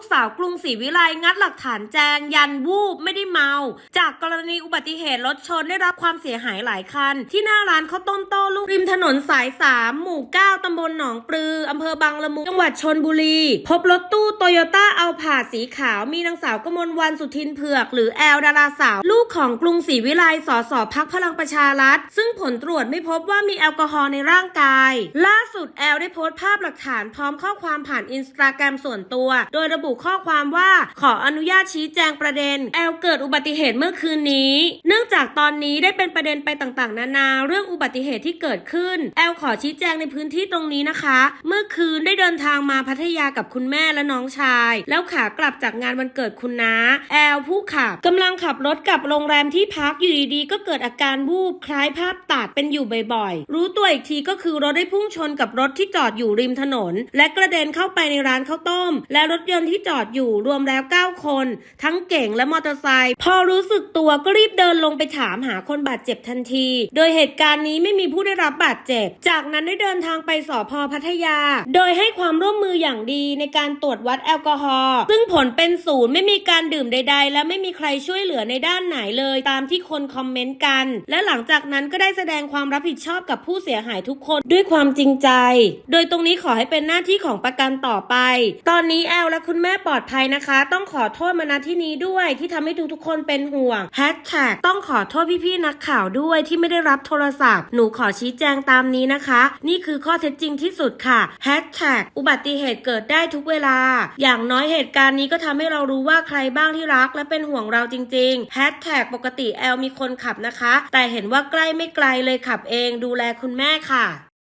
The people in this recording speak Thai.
กสาวกรุงศรีวิไลงัดหลักฐานแจง ยันวูบไม่ได้เมา จากกรณีอุบัติเหตุรถชนได้รับความเสียหายหลายคัน ที่หน้าร้านข้าวต้มโต้ลูกริมถนนสาย 3 หมู่ 9 ตำบลหนองปลืออำเภอบางละมุงจังหวัดชนบุรี พบรถตู้ โตโยต้าเอาผาสีขาวมีนางสาวกมลวันสุทินเผือก หรือแอลดาราสาว ลูกของกรุงศรีวิไลสอสอพักพลังประชารัฐ ซึ่งผลตรวจไม่พบว่ามีแอลกอฮอล์ในร่างกาย ล่าสุดแอลได้โพสต์ภาพหลักฐานพร้อมข้อความผ่านอินสตาแกรมส่วนตัว โดยระบุข้อความว่าขออนุญาตชี้แจงประเด็น แอลเกิดอุบัติเหตุเมื่อคืนนี้ เนื่องจากตอนนี้ได้เป็นประเด็นไปต่างๆ นานา เรื่องอุบัติเหตุที่เกิดขึ้น แอลขอชี้แจงในพื้นที่ตรงนี้นะคะ เมื่อคืนได้เดินทางมาพัทยากับคุณแม่และน้องชาย แล้วขากลับจากงานวันเกิดคุณน้า แอลผู้ขับกำลังขับรถกลับโรงแรมที่พักอยู่ดีๆก็เกิดอาการวูบคล้ายภาพตัดเป็นอยู่บ่อยๆ รู้ตัวอีกทีก็คือรถได้พุ่งชนกับรถที่จอดอยู่ริมถนน และกระเด็นเข้าไปในร้านข้าวต้ม และรถยนต์ที่จอดอยู่รวมแล้ว 9 คน ทั้งเก่งและมอเตอร์ไซค์พอรู้สึกตัวก็รีบเดินลงไปถามหาคนบาดเจ็บทันที โดยเหตุการณ์นี้ไม่มีผู้ได้รับบาดเจ็บ จากนั้นได้เดินทางไปสพพัทยา โดยให้ความร่วมมืออย่างดีในการตรวจวัดแอลกอฮอล์ซึ่งผลเป็นศูนย์ไม่มีการดื่มใด ๆ และไม่มีใครช่วยเหลือในด้านไหนเลยตามที่คนคอมเมนต์กัน และหลังจากนั้นก็ได้แสดงความรับผิดชอบกับผู้เสียหายทุกคนด้วยความจริงใจ โดยตรงนี้ขอให้เป็นหน้าที่ของประกันต่อไป ตอนนี้แอลและคุณแม่ปลอดภัยนะคะ ต้องขอโทษมาณที่นี้ด้วยที่ทำให้ทุกๆคนเป็นห่วงแฮชแท็กต้องขอโทษพี่ๆนักข่าวด้วยที่ไม่ได้รับโทรศัพท์ หนูขอชี้แจงตามนี้นะคะ นี่คือข้อเท็จจริงที่สุดค่ะแฮชแท็กอุบัติเหตุเกิดได้ทุกเวลาอย่างน้อยเหตุการณ์นี้ก็ทำให้เรารู้ว่าใครบ้างที่รักและเป็นห่วงเราจริงๆแฮชแท็กปกติแอลมีคนขับนะคะ แต่เห็นว่าใกล้ไม่ไกลเลยขับเองดูแลคุณแม่ค่ะ